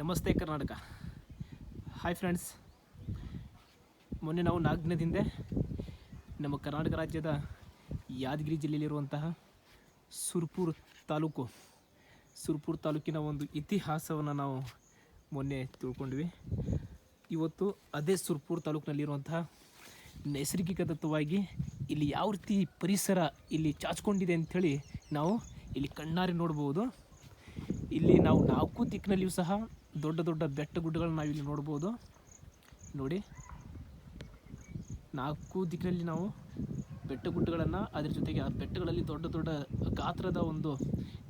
ನಮಸ್ತೆ Karnataka. Hi friends ಮೊನ್ನೆ ನಾವು ನಾಲ್ಕು ದಿನದ ಹಿಂದೆ ನಮ್ಮ ಕರ್ನಾಟಕ ರಾಜ್ಯದ ಯಾದಗಿರಿ ಜಿಲ್ಲೆಯಲ್ಲಿರುವಂತಹ ಸುರ್ಪುರ್ ತಾಲೂಕು, ಸುರ್ಪುರ್ ತಾಲೂಕಿನ ಒಂದು ಇತಿಹಾಸವನ್ನು ನಾವು ಮೊನ್ನೆ ತಿಳ್ಕೊಂಡ್ವಿ. ಇವತ್ತು ಅದೇ ಸುರ್ಪುರ್ ತಾಲೂಕಿನಲ್ಲಿರುವಂತಹ ನೈಸರ್ಗಿಕ ತತ್ವವಾಗಿ ಇಲ್ಲಿ ಯಾವ ರೀತಿ ಪರಿಸರ ಇಲ್ಲಿ ಚಾಚ್ಕೊಂಡಿದೆ ಅಂಥೇಳಿ ನಾವು ಇಲ್ಲಿ ಕಣ್ಣಾರಿ ನೋಡ್ಬೋದು. ಇಲ್ಲಿ ನಾವು ನಾಲ್ಕು ದಿಕ್ಕಿನಲ್ಲಿಯೂ ಸಹ ದೊಡ್ಡ ದೊಡ್ಡ ಬೆಟ್ಟ ಗುಡ್ಡಗಳನ್ನ ನಾವಿಲ್ಲಿ ನೋಡ್ಬೋದು. ನೋಡಿ. ನಾಲ್ಕು ದಿಕ್ಕಿನಲ್ಲಿ ನಾವು ಬೆಟ್ಟ ಗುಡ್ಡಗಳನ್ನು, ಅದ್ರ ಜೊತೆಗೆ ಆ ಬೆಟ್ಟಗಳಲ್ಲಿ ದೊಡ್ಡ ದೊಡ್ಡ ಗಾತ್ರದ ಒಂದು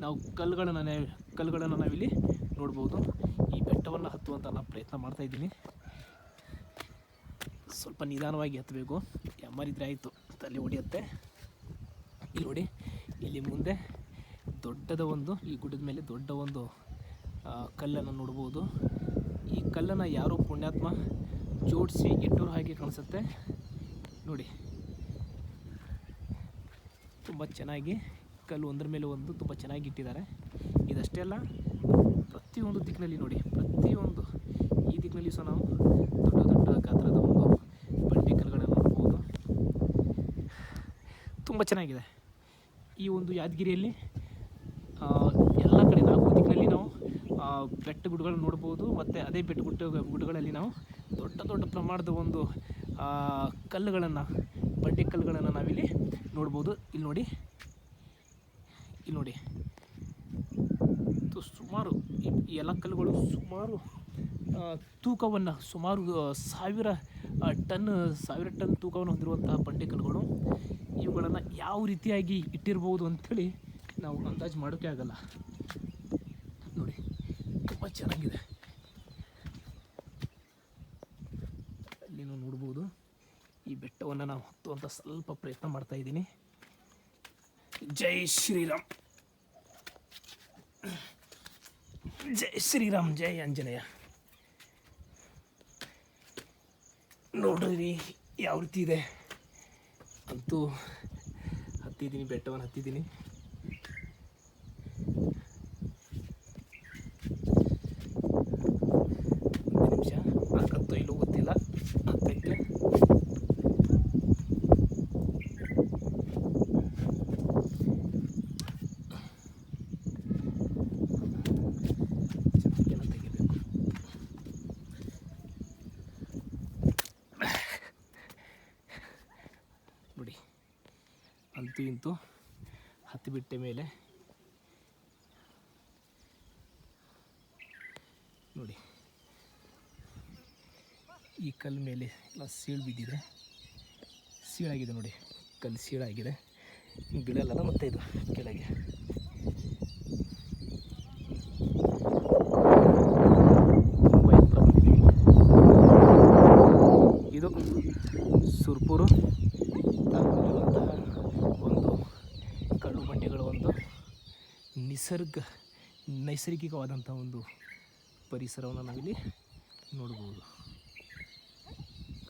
ನಾವು ಕಲ್ಲುಗಳನ್ನು ಕಲ್ಲುಗಳನ್ನು ನಾವಿಲ್ಲಿ ನೋಡ್ಬೋದು. ಈ ಬೆಟ್ಟವನ್ನು ಹತ್ತುವಂತ ನಾನು ಪ್ರಯತ್ನ ಮಾಡ್ತಾ ಇದ್ದೀನಿ. ಸ್ವಲ್ಪ ನಿಧಾನವಾಗಿ ಹತ್ತಬೇಕು ಯಾರಿದ್ರೆ ಆಯಿತು. ತಲೆ ಹೊಡೆಯುತ್ತೆ ಇಲ್ಲಿ ನೋಡಿ. ಇಲ್ಲಿ ಮುಂದೆ ದೊಡ್ಡದ ಒಂದು, ಈ ಗುಡ್ಡದ ಮೇಲೆ ದೊಡ್ಡ ಒಂದು ಕಲ್ಲನ್ನು ನೋಡ್ಬೋದು. ಈ ಕಲ್ಲನ್ನು ಯಾರೋ ಪುಣ್ಯಾತ್ಮ ಜೋಡಿಸಿ ಇಟ್ಟರು ಹಾಗೆ ಕಾಣಿಸುತ್ತೆ. ನೋಡಿ. ತುಂಬ ಚೆನ್ನಾಗಿ ಕಲ್ಲು ಒಂದರ ಮೇಲೆ ಒಂದು ತುಂಬ ಚೆನ್ನಾಗಿ ಇಟ್ಟಿದ್ದಾರೆ. ಇದಷ್ಟೇ ಅಲ್ಲ, ಪ್ರತಿಯೊಂದು ದಿಕ್ಕಿನಲ್ಲಿ ನೋಡಿ, ಪ್ರತಿಯೊಂದು ಈ ದಿಕ್ಕಿನಲ್ಲಿ ಸಹ ನಾವು ದೊಡ್ಡ ದೊಡ್ಡ ಗಾತ್ರದ ಒಂದು ಬಂಡೆ ಕಲ್ಲುಗಳನ್ನು ನೋಡ್ಬೋದು. ತುಂಬ ಚೆನ್ನಾಗಿದೆ. ಈ ಒಂದು ಯಾದಗಿರಿಯಲ್ಲಿ ಆ, ಎಲ್ಲ ಕಡೆ ನಾಲ್ಕು ದಿಕ್ಕಿನಲ್ಲಿ ನಾವು ಆ, ಬೆಟ್ಟ ಗುಡ್ಡಗಳನ್ನು ನೋಡ್ಬೋದು, ಮತ್ತು ಅದೇ ಬೆಟ್ಟ ಗುಡ್ಡ, ಗುಡ್ಡಗಳಲ್ಲಿ ನಾವು ದೊಡ್ಡ ದೊಡ್ಡ ಪ್ರಮಾಣದ ಒಂದು ಕಲ್ಲುಗಳನ್ನು, ಬಂಡೆ ಕಲ್ಲುಗಳನ್ನು ನಾವಿಲ್ಲಿ ನೋಡ್ಬೋದು. ಇಲ್ಲಿ ನೋಡಿ ಇಲ್ಲಿ ನೋಡಿ. ಸುಮಾರು, ಈ ಎಲ್ಲ ಕಲ್ಲುಗಳು ಸುಮಾರು ತೂಕವನ್ನು, ಸುಮಾರು ಸಾವಿರ ಟನ್ ಸಾವಿರ ಟನ್ ತೂಕವನ್ನು ಹೊಂದಿರುವಂತಹ ಬಂಡೆ ಕಲ್ಲುಗಳು. ಇವುಗಳನ್ನು ಯಾವ ರೀತಿಯಾಗಿ ಇಟ್ಟಿರ್ಬೋದು ಅಂಥೇಳಿ ನಾವು ಅಂದಾಜು ಮಾಡೋಕ್ಕೆ ಆಗಲ್ಲ. ಚೆನ್ನಾಗಿದೆ. ನಾವು ನೋಡ್ಬೋದು. ಈ ಬೆಟ್ಟವನ್ನು ನಾವು ಹತ್ತುವಂಥ ಸ್ವಲ್ಪ ಪ್ರಯತ್ನ ಮಾಡ್ತಾ ಇದ್ದೀನಿ. ಜೈ ಶ್ರೀರಾಮ್. ಜೈ ಶ್ರೀರಾಮ್, ಜೈ ಆಂಜನೇಯ. ನೋಡ್ರಿ ಯಾವ ರೀತಿ ಇದೆ. ಅಂತೂ ಹತ್ತಿದ್ದೀನಿ, ಬೆಟ್ಟವನ್ನು ಹತ್ತಿದ್ದೀನಿ ಒಂದು ನಿಮಿಷ ಹಾಕತ್ತೋ ಇಲ್ಲೋ ಗೊತ್ತಿಲ್ಲ ಹತ್ತೈತೆ ಚೆನ್ನಾಗಿ ತೆಗಿಬೇಕು ನೋಡಿ ಅಂತೂ ನಿಂತು ಹತ್ತಿ ಬಿಟ್ಟೆ ಮೇಲೆ. ನೋಡಿ. ಈ ಕಲ್ಲು ಮೇಲೆ ಎಲ್ಲ ಸೀಳು ಬಿದ್ದಿದೆ. ಸೀಳಾಗಿದೆ ನೋಡಿ. ಕಲ್ಲು ಸೀಳಾಗಿದೆ. ಬಿಡಲ್ಲ ಮತ್ತೆ ಇದು ಕೆಳಗೆ ತುಂಬ ಎತ್ತರ ಬಂದಿದೆ ಇದು ಸುರ್ಪುರು ತಾಲೂಕಿನಲ್ಲಿರುವಂತಹ ಒಂದು ಕಲ್ಲು ಬಂಡೆಗಳ ಒಂದು ನಿಸರ್ಗ ನೈಸರ್ಗಿಕವಾದಂಥ ಒಂದು ಪರಿಸರವನ್ನು ನಾವಿಲ್ಲಿ ನೋಡ್ಬೋದು.